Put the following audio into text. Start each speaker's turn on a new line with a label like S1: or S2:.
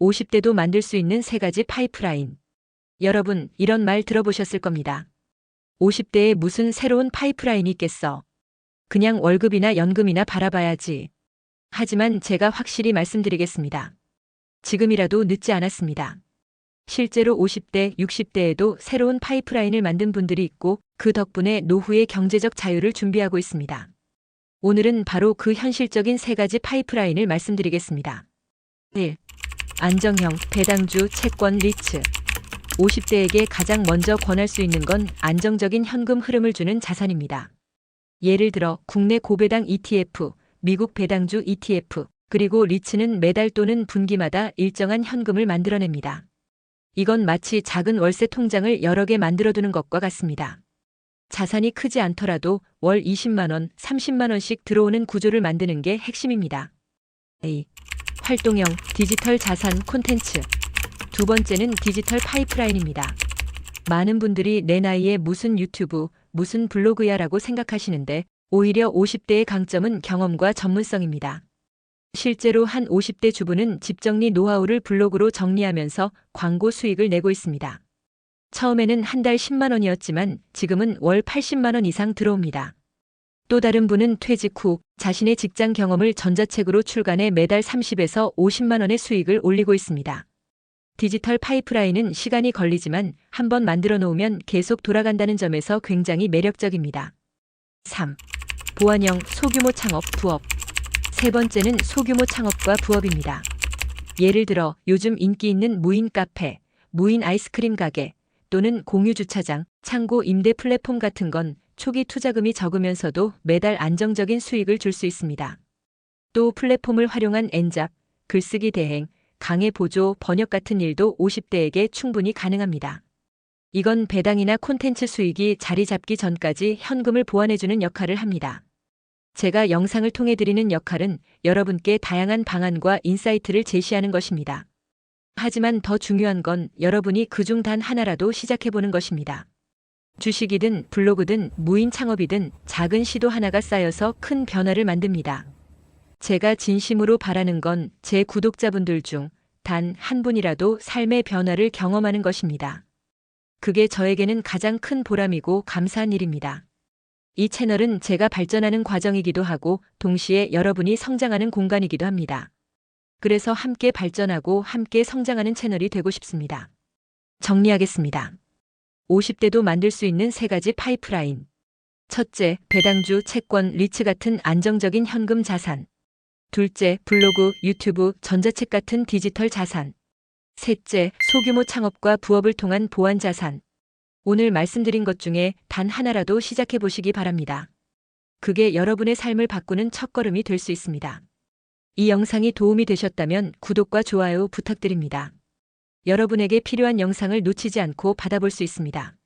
S1: 50대도 만들 수 있는 세 가지 파이프라인. 여러분, 이런 말 들어보셨을 겁니다. 50대에 무슨 새로운 파이프라인이 있겠어. 그냥 월급이나 연금이나 바라봐야지. 하지만 제가 확실히 말씀드리겠습니다. 지금이라도 늦지 않았습니다. 실제로 50대, 60대에도 새로운 파이프라인을 만든 분들이 있고 그 덕분에 노후의 경제적 자유를 준비하고 있습니다. 오늘은 바로 그 현실적인 세 가지 파이프라인을 말씀드리겠습니다. 1. 안정형, 배당주, 채권, 리츠. 50대에게 가장 먼저 권할 수 있는 건 안정적인 현금 흐름을 주는 자산입니다. 예를 들어 국내 고배당 ETF, 미국 배당주 ETF, 그리고 리츠는 매달 또는 분기마다 일정한 현금을 만들어냅니다. 이건 마치 작은 월세 통장을 여러 개 만들어두는 것과 같습니다. 자산이 크지 않더라도 월 20만원, 30만원씩 들어오는 구조를 만드는 게 핵심입니다. A. 활동형 디지털 자산 콘텐츠. 두 번째는 디지털 파이프라인입니다. 많은 분들이 내 나이에 무슨 유튜브, 무슨 블로그야 라고 생각하시는데 오히려 50대의 강점은 경험과 전문성입니다. 실제로 한 50대 주부는 집 정리 노하우를 블로그로 정리하면서 광고 수익을 내고 있습니다. 처음에는 한 달 10만 원이었지만 지금은 월 80만 원 이상 들어옵니다. 또 다른 분은 퇴직 후 자신의 직장 경험을 전자책으로 출간해 매달 30에서 50만 원의 수익을 올리고 있습니다. 디지털 파이프라인은 시간이 걸리지만 한번 만들어 놓으면 계속 돌아간다는 점에서 굉장히 매력적입니다. 3. 보안형 소규모 창업 부업. 세 번째는 소규모 창업과 부업입니다. 예를 들어 요즘 인기 있는 무인 카페, 무인 아이스크림 가게 또는 공유 주차장, 창고 임대 플랫폼 같은 건 초기 투자금이 적으면서도 매달 안정적인 수익을 줄 수 있습니다. 또 플랫폼을 활용한 엔잡, 글쓰기 대행, 강의 보조, 번역 같은 일도 50대에게 충분히 가능합니다. 이건 배당이나 콘텐츠 수익이 자리 잡기 전까지 현금을 보완해주는 역할을 합니다. 제가 영상을 통해 드리는 역할은 여러분께 다양한 방안과 인사이트를 제시하는 것입니다. 하지만 더 중요한 건 여러분이 그중 단 하나라도 시작해보는 것입니다. 주식이든 블로그든 무인 창업이든 작은 시도 하나가 쌓여서 큰 변화를 만듭니다. 제가 진심으로 바라는 건 제 구독자분들 중 단 한 분이라도 삶의 변화를 경험하는 것입니다. 그게 저에게는 가장 큰 보람이고 감사한 일입니다. 이 채널은 제가 발전하는 과정이기도 하고 동시에 여러분이 성장하는 공간이기도 합니다. 그래서 함께 발전하고 함께 성장하는 채널이 되고 싶습니다. 정리하겠습니다. 50대도 만들 수 있는 세 가지 파이프라인. 첫째, 배당주, 채권, 리츠 같은 안정적인 현금 자산. 둘째, 블로그, 유튜브, 전자책 같은 디지털 자산. 셋째, 소규모 창업과 부업을 통한 보안 자산. 오늘 말씀드린 것 중에 단 하나라도 시작해 보시기 바랍니다. 그게 여러분의 삶을 바꾸는 첫걸음이 될 수 있습니다. 이 영상이 도움이 되셨다면 구독과 좋아요 부탁드립니다. 여러분에게 필요한 영상을 놓치지 않고 받아볼 수 있습니다.